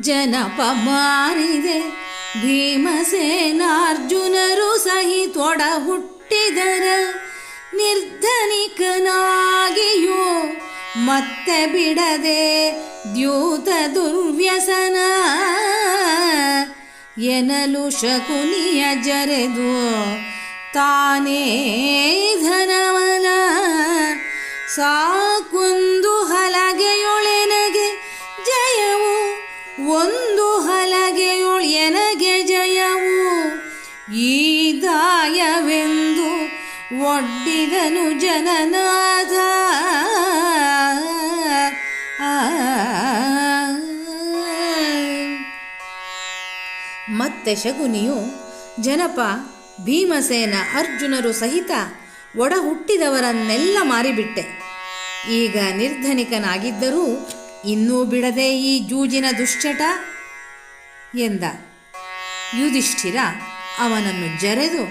ಜನಪ ಮಾರಿದೆ ಭೀಮಸೇನಾರ್ಜುನರು ಸಹಿತೊಡ ಹುಟ್ಟಿದರ ನಿರ್ಧನಿಕನಾಗಿಯೋ ಮತ್ತೆ ಬಿಡದೆ ದ್ಯೂತ ದುರ್ವ್ಯಸನ. ಎನಲು ಶಕುನಿಯ ಜರೆದು ತಾನೇ ಧನವನ. ಸಾಕೊಂದು ಒಡ್ಡಿದನು ಜನನಾಥ ಮತ್ತೆ ಶಗುನಿಯು ಜನಪ ಭೀಮಸೇನ ಅರ್ಜುನರು ಸಹಿತ ಒಡ ಹುಟ್ಟಿದವರನ್ನೆಲ್ಲ ಮಾರಿಬಿಟ್ಟೆ. ಈಗ ನಿರ್ಧನಿಕನಾಗಿದ್ದರೂ ಇನ್ನೂ ಬಿಡದೆ ಈ ಜೂಜಿನ ದುಶ್ಚಟ ಎಂದ. ಯುಧಿಷ್ಠಿರ ಅವನನ್ನು ಜರೆದು,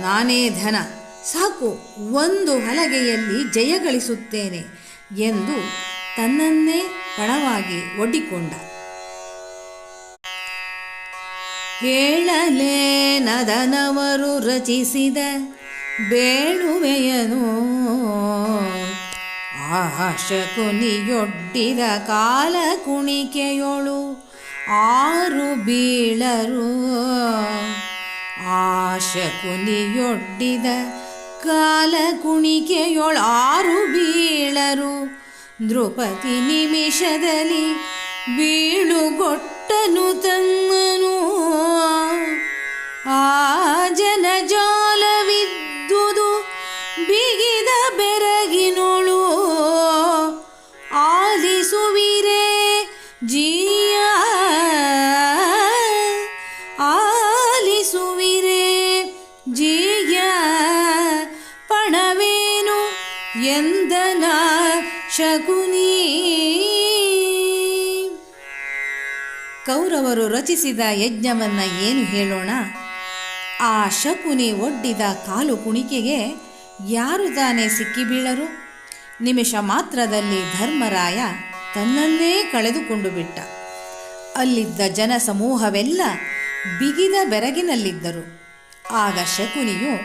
ನಾನೇ ಧನ ಸಾಕು, ಒಂದು ಹಲಗೆಯಲ್ಲಿ ಜಯ ಗಳಿಸುತ್ತೇನೆ ಎಂದು ತನ್ನನ್ನೇ ಪಣವಾಗಿ ಒಡ್ಡಿಕೊಂಡ. ಹೇಳಲೇ ನದನವರು ರಚಿಸಿದ ಬೇಳುವೆಯನು ಆಶಕುನಿಯೊಡ್ಡಿದ ಕಾಲ ಕುಣಿಕೆಯೊಳು ಆರು ಬೀಳರು. ಆಶಕುನಿಯೊಡ್ಡಿದ ಕಾಲ ಕುಣಿಕೆಯೊಳಾರು ಬೀಳರು. ದ್ರೌಪದಿ ನಿಮಿಷದಲ್ಲಿ ಬೀಳುಗೊಟ್ಟನು ತನ್ನನು ಆ ಜನಜಾಲವಿದ್ದುದು ಕೌರವರು ರಚಿಸಿದ ಯಜ್ಞವನ್ನ ಏನು ಹೇಳೋಣ? ಆ ಶಕುನಿ ಒಡ್ಡಿದ ಕಾಲು ಕುಣಿಕೆಗೆ ಯಾರು ತಾನೇ ಸಿಕ್ಕಿಬೀಳರು ನಿಮಿಷ ಮಾತ್ರದಲ್ಲಿ ಧರ್ಮರಾಯ ತನ್ನನ್ನೇ ಕಳೆದುಕೊಂಡು ಬಿಟ್ಟ. ಅಲ್ಲಿದ್ದ ಜನಸಮೂಹವೆಲ್ಲ ಬಿಗಿದ ಬೆರಗಿನಲ್ಲಿದ್ದರು. ಆಗ ಶಕುನಿಯು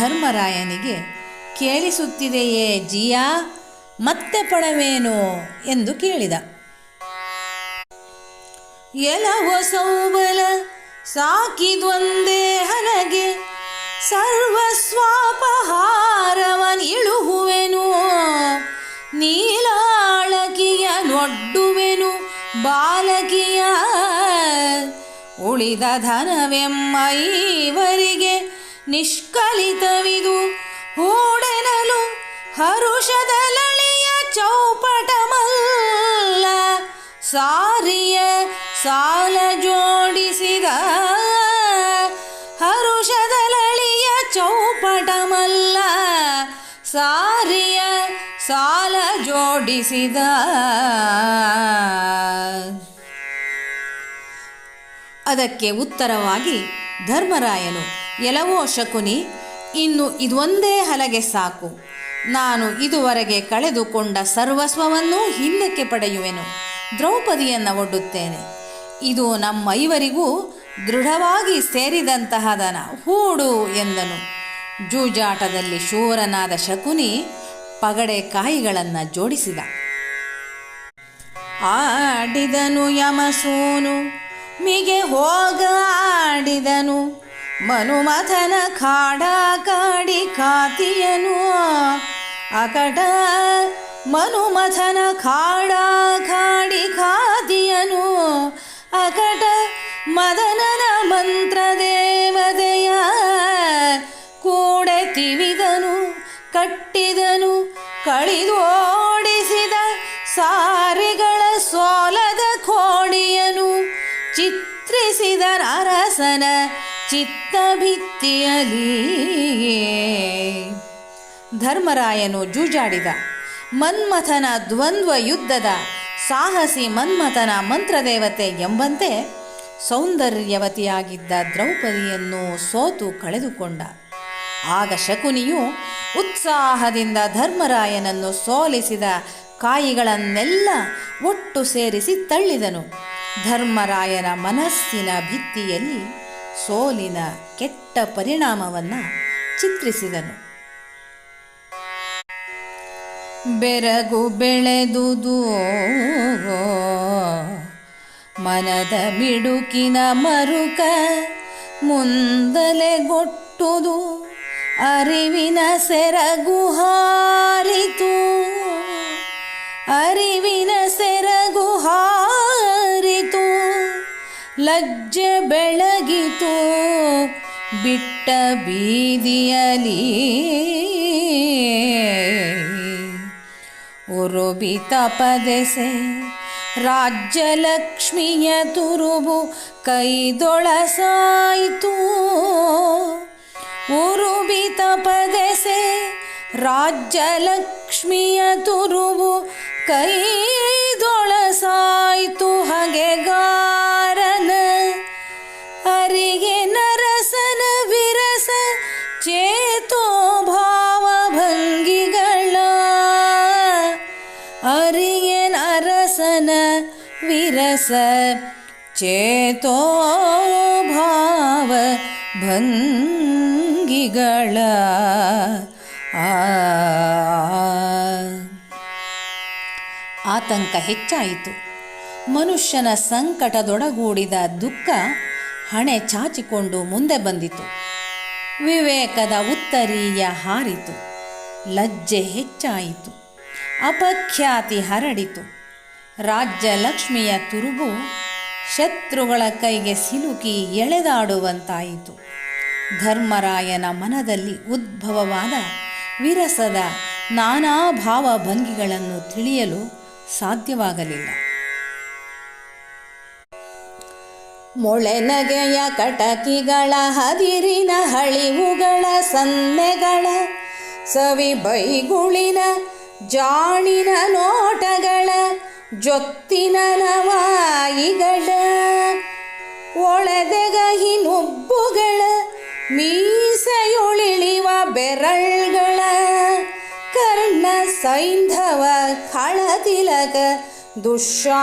ಧರ್ಮರಾಯನಿಗೆ, ಕೇಳಿಸುತ್ತಿದೆಯೇ ಜಿಯಾ? ಮತ್ತೆ ಪಡವೇನು? ಎಂದು ಕೇಳಿದ. ಎಲವ ಸೌಬಲ ಸಾಕಿದೊಂದೇ ಹನಗೆ ಸರ್ವಸ್ವಾಪಹಾರವನ್ ಇಳುಹುವೆನು. ನೀಲಾಳಕಿಯ ನೊಡ್ಡುವೆನು ಬಾಲಕಿಯ. ಉಳಿದ ಧನವೆಮ್ಮೈವರಿಗೆ ನಿಷ್ಕಲಿತವಿದು. ಹೂಡೆನಲು ಹರುಷದ ಲಳಿಯ ಚೌಪಟಮಲ್ಲ ಸಾರಿಯ ಸಾಲ ಜೋಡಿಸಿದ ಹರುಷದಲಳಿಯ ಚೌಪಟಮಲ್ಲ ಸಾರಿಯ ಸಾಲ ಜೋಡಿಸಿದ. ಅದಕ್ಕೆ ಉತ್ತರವಾಗಿ ಧರ್ಮರಾಯನು ಎಲವೋ ಶಕುನಿ, ಇನ್ನು ಇದೊಂದೇ ಹಲಗೆ ಸಾಕು. ನಾನು ಇದುವರೆಗೆ ಕಳೆದುಕೊಂಡ ಸರ್ವಸ್ವವನ್ನೂ ಹಿಂದಕ್ಕೆ ಪಡೆಯುವೆನು. ದ್ರೌಪದಿಯನ್ನು ಒಡ್ಡುತ್ತೇನೆ. ಇದು ನಮ್ಮೈವರಿಗೂ ದೃಢವಾಗಿ ಸೇರಿದಂತಹದನ ಹೂಡು ಎಂದನು. ಜೂಜಾಟದಲ್ಲಿ ಶೂರನಾದ ಶಕುನಿ ಪಗಡೆ ಕಾಯಿಗಳನ್ನು ಜೋಡಿಸಿದ. ಆಡಿದನು ಯಮಸೂನು, ಮಿಗೆ ಹೋಗ ಆಡಿದನು. ಮನುಮಥನ ಕಾಡ ಕಾಡಿ ಕಾತಿಯನು. ಅಕಟ ಮನುಮಥನ ಕಾಡ ಕಾಡಿ ಅಕಟ ಮದನನ ಮಂತ್ರ ದೇವತೆಯ ಕೂಡೆ ತಿವಿದನು, ಕಟ್ಟಿದನು ಕಳಿದೋಡಿಸಿದ ಸಾರಿಗಳ ಸೋಲದ ಕೋಡಿಯನು ಚಿತ್ರಿಸಿದ ಅರಸನ ಚಿತ್ತಭಿತ್ತಿಯಲಿ. ಧರ್ಮರಾಯನು ಜೂಜಾಡಿದ, ಮನ್ಮಥನ ದ್ವಂದ್ವ ಯುದ್ಧದ ಸಾಹಸಿ ಮನ್ಮಥನ ಮಂತ್ರದೇವತೆ ಎಂಬಂತೆ ಸೌಂದರ್ಯವತಿಯಾಗಿದ್ದ ದ್ರೌಪದಿಯನ್ನು ಸೋತು ಕಳೆದುಕೊಂಡ. ಆಗ ಶಕುನಿಯು ಉತ್ಸಾಹದಿಂದ ಧರ್ಮರಾಯನನ್ನು ಸೋಲಿಸಿದ ಕಾಯಿಗಳನ್ನೆಲ್ಲ ಒಟ್ಟು ಸೇರಿಸಿ ತಳ್ಳಿದನು. ಧರ್ಮರಾಯನ ಮನಸ್ಸಿನ ಭಿತ್ತಿಯಲ್ಲಿ ಸೋಲಿನ ಕೆಟ್ಟ ಪರಿಣಾಮವನ್ನು ಚಿತ್ರಿಸಿದನು. ಬೆರಗು ಬೆಳೆದುದು ಮನದ ಮಿಡುಕಿನ ಮರುಕ ಮುಂದಲೆ ಗೊಟ್ಟುದು ಅರಿವಿನ ಸೆರಗು ಹಾರಿತು. ಅರಿವಿನ ಸೆರಗು ಹಾರಿತು. ಲಜ್ಜೆ ಬೆಳಗಿತು ಬಿಟ್ಟ ಬೀದಿಯಲಿ ಉರುಬಿ ತಪದೆಸೆ ರಾಜ್ಯಲಕ್ಷ್ಮಿಯ ತುರುಬು ಕೈದೊಳಸಾಯಿತು ಉರುಬಿ ತಪದೆಸೆ ರಾಜ್ಯಲಕ್ಷ್ಮಿಯ ತುರುಬು ಕೈದೊಳಸಾಯಿತು ವಿರಸ ಚೇತೋ ಭಾವ ಭಂಗಿಗಳ ಆತಂಕ ಹೆಚ್ಚಾಯಿತು. ಮನುಷ್ಯನ ಸಂಕಟದೊಡಗೂಡಿದ ದುಃಖ ಹಣೆ ಚಾಚಿಕೊಂಡು ಮುಂದೆ ಬಂದಿತು. ವಿವೇಕದ ಉತ್ತರೀಯ ಹಾರಿತು. ಲಜ್ಜೆ ಹೆಚ್ಚಾಯಿತು. ಅಪಖ್ಯಾತಿ ಹರಡಿತು. ರಾಜ್ಯಲಕ್ಷ್ಮಿಯ ತುರುಬು ಶತ್ರುಗಳ ಕೈಗೆ ಸಿಲುಕಿ ಎಳೆದಾಡುವಂತಾಯಿತು. ಧರ್ಮರಾಯನ ಮನದಲ್ಲಿ ಉದ್ಭವವಾದ ವಿರಸದ ನಾನಾ ಭಾವಭಂಗಿಗಳನ್ನು ತಿಳಿಯಲು ಸಾಧ್ಯವಾಗಲಿಲ್ಲ. ಮೊಳೆನಗೆಯ ಕಟಕಿಗಳ ಹದಿರಿನ ಹಳಿವುಗಳ ಸನ್ನೆಗಳ ಸವಿ ಬೈಗುಳಿನ ಜಾಣಿನ ನೋಟಗಳ ಜೊತ್ತಿನ ನವಾಯಿಗಳ ಒಳೆದೆಗಹಿ ಮೀಸೆಯೊಳಿಳಿವ ಬೆರಳ್ಗಳ ಕರ್ಣ ಸೈಂಧವ ಖಳತಿಲಕ ದುಶಾಸನಾದಿಗಳು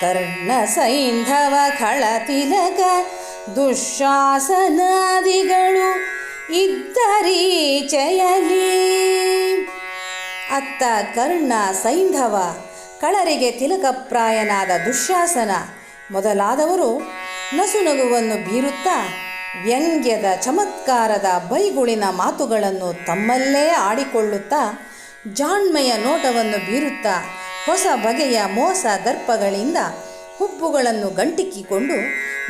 ಕರ್ಣ ಸೈಂಧವ ಖಳತಿಲಕ ದುಶಾಸನಾದಿಗಳು ಇದ್ದರೀಚೆಯಲಿ ಅತ್ತ ಕರ್ಣ ಸೈಂಧವ, ಕಳರಿಗೆ ತಿಲಕಪ್ರಾಯನಾದ ದುಶ್ಯಾಸನ. ಮೊದಲಾದವರು ನಸುನಗುವನ್ನು ಬೀರುತ್ತಾ ವ್ಯಂಗ್ಯದ ಚಮತ್ಕಾರದ ಬೈಗುಳಿನ ಮಾತುಗಳನ್ನು ತಮ್ಮಲ್ಲೇ ಆಡಿಕೊಳ್ಳುತ್ತಾ ಜಾಣ್ಮೆಯ ನೋಟವನ್ನು ಬೀರುತ್ತಾ ಹೊಸ ಬಗೆಯ ಮೋಸ ದರ್ಪಗಳಿಂದ ಹುಬ್ಬುಗಳನ್ನು ಗಂಟಿಕ್ಕಿಕೊಂಡು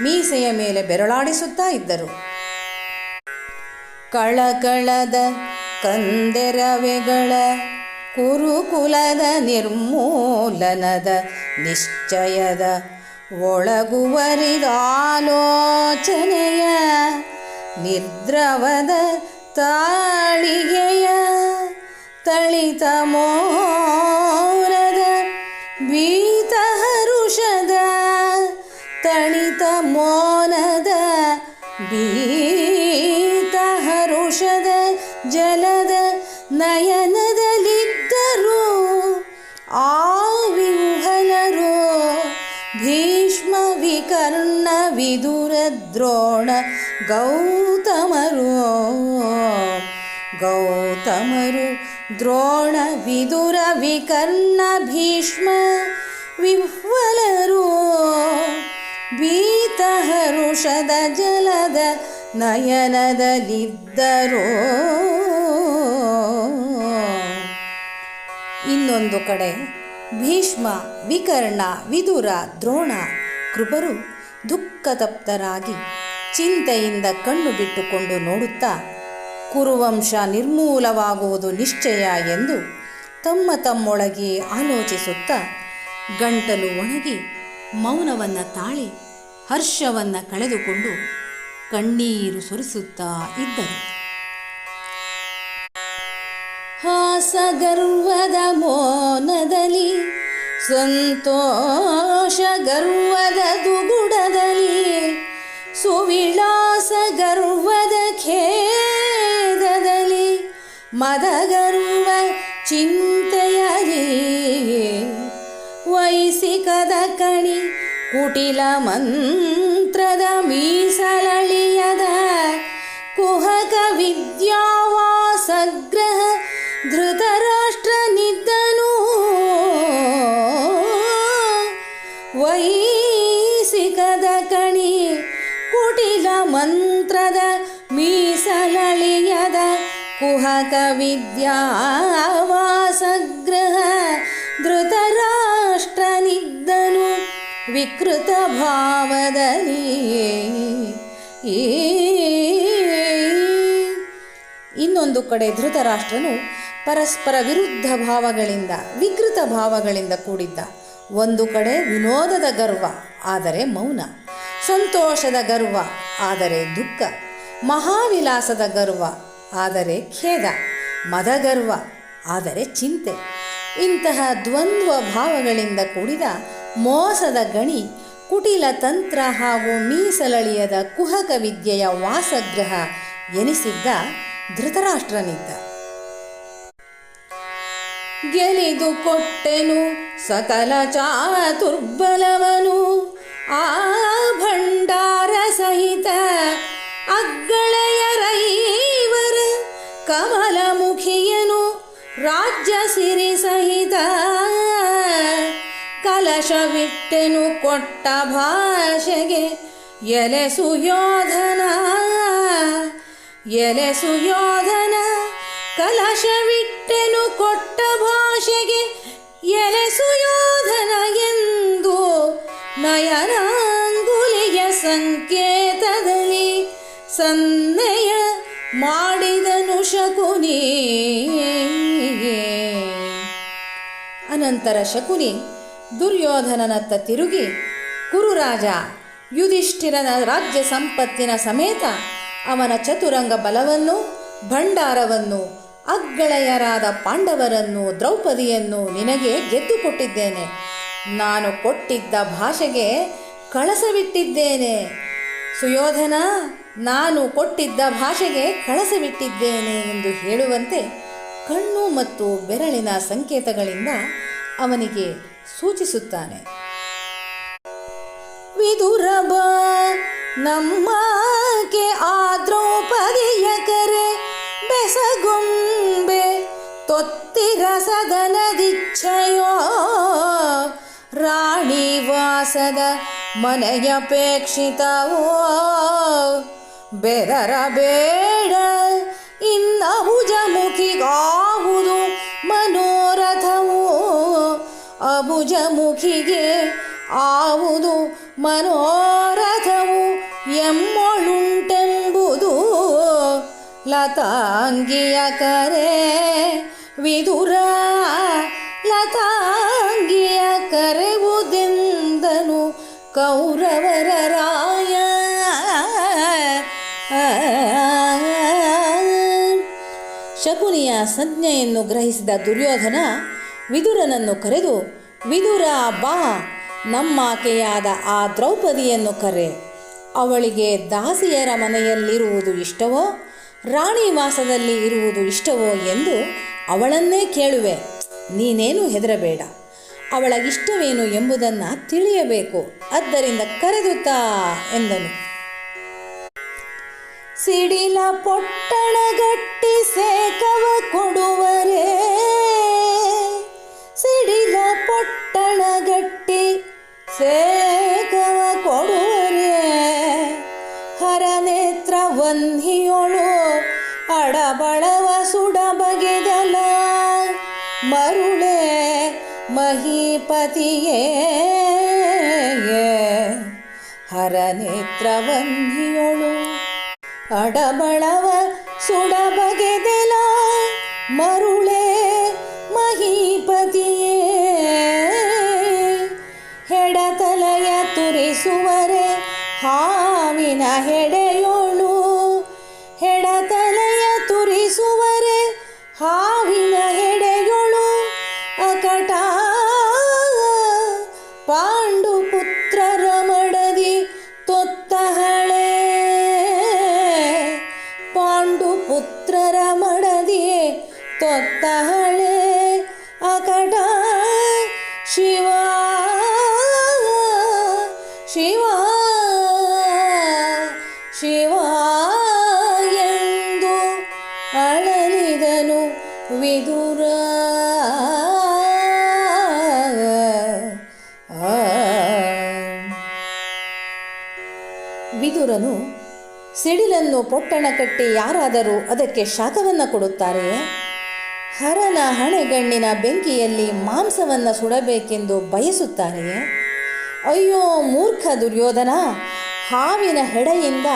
ಮೀಸೆಯ ಮೇಲೆ ಬೆರಳಾಡಿಸುತ್ತಾ ಇದ್ದರು. ಕಳಕಳದ ಕಂದೆರವೆಗಳ ಕುರುಕುಲದ ನಿರ್ಮೂಲನದ ನಿಶ್ಚಯದ ಒಳಗುವರಿದಾಲೋಚನೆಯ ನಿದ್ರವದ ತಾಳಿಗೆಯ ತಳಿತ ಮೋರದ ದ್ರೋಣ ಗೌತಮರು. ಗೌತಮರು ದ್ರೋಣ ವಿದುರ ವಿಕರ್ಣ ಭೀಷ್ಮ ವಿಹ್ವಲರು. ಭೀತಹರುಷದ ಜಲದ ನಯನದಲ್ಲಿದ್ದರು. ಇನ್ನೊಂದು ಕಡೆ ಭೀಷ್ಮ ವಿಕರ್ಣ ವಿದುರ ದ್ರೋಣ ಕೃಪರು ದುಃಖತಪ್ತರಾಗಿ ಚಿಂತೆಯಿಂದ ಕಣ್ಣು ಬಿಟ್ಟುಕೊಂಡು ನೋಡುತ್ತಾ, ಕುರುವಂಶ ನಿರ್ಮೂಲವಾಗುವುದು ನಿಶ್ಚಯ ಎಂದು ತಮ್ಮ ತಮ್ಮೊಳಗೆ ಆಲೋಚಿಸುತ್ತಾ, ಗಂಟಲು ಒಣಗಿ ಮೌನವನ್ನು ತಾಳಿ ಹರ್ಷವನ್ನು ಕಳೆದುಕೊಂಡು ಕಣ್ಣೀರು ಸುರಿಸುತ್ತಾ ಇದ್ದರು. ಹಾಸಗರ್ವದ ಮೋನದಲ್ಲಿ ಸಂತೋಷ ಗರ್ವದ ದುಗುಡದಲ್ಲಿ ಸುವಿಳಾಸ ಗರ್ವದ ಖೇದದಲ್ಲಿ ಮದಗರ್ವ ಕಣಿ ಕುಟಿಲ ಮಂತ್ರದ ಮೀಸಲಳಿಯದ ಕುಹಕ ವಿದ್ಯಾವಾಸಗ್ರಹ ಧೃತರಾಷ್ಟ್ರನಿದ್ದನು ವಿಕೃತ ಭಾವದಲ್ಲಿ. ಇನ್ನೊಂದು ಕಡೆ ಧೃತರಾಷ್ಟ್ರನು ಪರಸ್ಪರ ವಿರುದ್ಧ ಭಾವಗಳಿಂದ, ವಿಕೃತ ಭಾವಗಳಿಂದ ಕೂಡಿದ್ದ. ಒಂದು ಕಡೆ ವಿನೋದದ ಗರ್ವ, ಆದರೆ ಮೌನ. ಸಂತೋಷದ ಗರ್ವ, ಆದರೆ ದುಃಖ. ಮಹಾವಿಲಾಸದ ಗರ್ವ ಆದರೆ ಖೇದ, ಮದಗರ್ವ, ಆದರೆ ಚಿಂತೆ. ಇಂತಹ ದ್ವಂದ್ವ ಭಾವಗಳಿಂದ ಕೂಡಿದ ಮೋಸದ ಗಣಿ, ಕುಟಿಲ ತಂತ್ರ ಹಾಗೂ ಮೀಸಲಳಿಯದ ಕುಹಕ ವಿದ್ಯೆಯ ವಾಸಗ್ರಹ ಎನಿಸಿದ್ದ ಧೃತರಾಷ್ಟ್ರನಿದ್ದ. ಗೆಲಿದು ಕೊಟ್ಟೆನು ಸಕಲ ಚಾತುರ್ಬಲವನು. ಆ ಭಂಡಾರ ಸಹಿತ ಅಗ್ಗಳೆಯರೈವರ ಕಮಲಮುಖಿಯನು ರಾಜ್ಯ ಸಿರಿ ಸಹಿತ ಕಲಶವಿಟ್ಟೆನು ಕೊಟ್ಟ ಭಾಷೆಗೆ ಎಲೆ ಸುಯೋಧನ ಎಲೆ ಸುಯೋಧನ ಕಲಶವಿಟ್ಟೆನು ಕೊಟ್ಟ ಭಾಷೆಗೆ ಎಲೆ ಸುಯೋಧನ ಎಂದು ನಯನಾಂಗುಲಿಯ ಸಂಕೇತದಲ್ಲಿ ಮಾಡಿದನು ಶಕುನಿ. ಅನಂತರ ಶಕುನಿ ದುರ್ಯೋಧನನತ್ತ ತಿರುಗಿ, ಕುರುರಾಜ ಯುಧಿಷ್ಠಿರನ ರಾಜ್ಯ ಸಂಪತ್ತಿನ ಸಮೇತ ಅವನ ಚತುರಂಗ ಬಲವನ್ನು, ಭಂಡಾರವನ್ನು, ಅಗ್ಗಳೆಯರಾದ ಪಾಂಡವರನ್ನು, ದ್ರೌಪದಿಯನ್ನು ನಿನಗೆ ಗೆದ್ದು ಕೊಟ್ಟಿದ್ದೇನೆ ನಾನು ಕೊಟ್ಟಿದ್ದ ಭಾಷೆಗೆ ಕಳಸವಿಟ್ಟಿದ್ದೇನೆ. ಸುಯೋಧನ ನಾನು ಕೊಟ್ಟಿದ್ದ ಭಾಷೆಗೆ ಕಳಸವಿಟ್ಟಿದ್ದೇನೆ ಎಂದು ಹೇಳುವಂತೆ ಕಣ್ಣು ಮತ್ತು ಬೆರಳಿನ ಸಂಕೇತಗಳಿಂದ ಅವನಿಗೆ ಸೂಚಿಸುತ್ತಾನೆ. ವಿದುರಬ ನಮ್ಮಕ್ಕೆ ಆ ದ್ರೌಪದಿಯ ಕರೆ, ಬೆಸಗೊಂಬೆ, ತೊತ್ತಿರ ರಾಣಿ ವಾಸದ ಮನೆಯಪೇಕ್ಷಿತವೋ. ಬೆದರಬೇಡ ಇನ್ನ ಭುಜಮುಖಿಗಾವುದು ಮನೋರಥವು. ಅಭುಜಮುಖಿಗೆ ಆವುದು ಮನೋರಥವು. ಎಮ್ಮೊಳುಂಟೆಂಬುದು ಲತಾಂಗಿಯ ಕರೆ. ವಿದುರ ಲತಾಂಗಿಯ ಕರೆವುದೆಂದನು ಕೌರವರ ಸಂಜ್ಞೆಯನ್ನು ಗ್ರಹಿಸಿದ ದುರ್ಯೋಧನ ವಿದುರನನ್ನು ಕರೆದು, ವಿದುರ, ಬಾ. ನಮ್ಮಾಕೆಯಾದ ಆ ದ್ರೌಪದಿಯನ್ನು ಕರೆ. ಅವಳಿಗೆ ದಾಸಿಯರ ಮನೆಯಲ್ಲಿರುವುದು ಇಷ್ಟವೋ, ರಾಣಿ ವಾಸದಲ್ಲಿ ಇರುವುದು ಇಷ್ಟವೋ ಎಂದು ಅವಳನ್ನೇ ಕೇಳುವೆ. ನೀನೇನು ಹೆದರಬೇಡ. ಅವಳ ಇಷ್ಟವೇನು ಎಂಬುದನ್ನು ತಿಳಿಯಬೇಕು. ಆದ್ದರಿಂದ ಕರೆದುತ್ತಾ ಎಂದನು. ಸಿಡಿಲ ಪೊಟ್ಟಣಗಟ್ಟಿ ಸೇಕವ ಕೊಡುವರೇ. ಸಿಡಿಲ ಪೊಟ್ಟಣಗಟ್ಟಿ ಸೇಕವ ಕೊಡುವರೇ. ಹರನೇತ್ರ ವಂಧಿಯೊಳು ಅಡಬಳವ ಸುಡ ಬಗೆದಲ ಮರುಳೆ ಮಹೀಪತಿಯೇ. ಹರನೇತ್ರ ವಂಧಿಯೊಳು ಅಡಬಳವ ಸುಡಬಗೆದೆಲ ಮರುಳೇ ಮಹೀಪತಿಯೇ. ಹೆಡತಲಯ ತುರಿಸುವರೆ ಹಾವಿನ ಹೆಡೆಯೋಳು ತಹಳೆ ಅಕಟ ಶಿವ ಶಿವ ಶಿವ ಎಂದು ಅಳಲಿದನು ವಿದುರ. ವಿದುರನು ಸಿಡಿಲನ್ನು ಪೊಟ್ಟಣ ಕಟ್ಟಿ ಯಾರಾದರೂ ಅದಕ್ಕೆ ಶಾಖವನ್ನು ಕೊಡುತ್ತಾರೆಯೇ ಹರನ ಹಣೆಗಣ್ಣಿನ ಬೆಂಕಿಯಲ್ಲಿ ಮಾಂಸವನ್ನು ಸುಡಬೇಕೆಂದು ಬಯಸುತ್ತಾರೆಯೇ? ಅಯ್ಯೋ ಮೂರ್ಖ ದುರ್ಯೋಧನ, ಹಾವಿನ ಹೆಡೆಯಿಂದ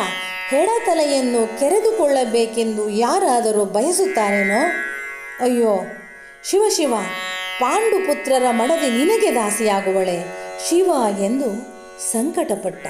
ಹೆಡತಲೆಯನ್ನು ಕೆರೆದುಕೊಳ್ಳಬೇಕೆಂದು ಯಾರಾದರೂ ಬಯಸುತ್ತಾರೇನೋ? ಅಯ್ಯೋ, ಶಿವ ಶಿವ, ಪಾಂಡುಪುತ್ರರ ಮಡದಿ ನಿನಗೆ ದಾಸಿಯಾಗುವಳೆ. ಶಿವ ಎಂದು ಸಂಕಟಪಟ್ಟ.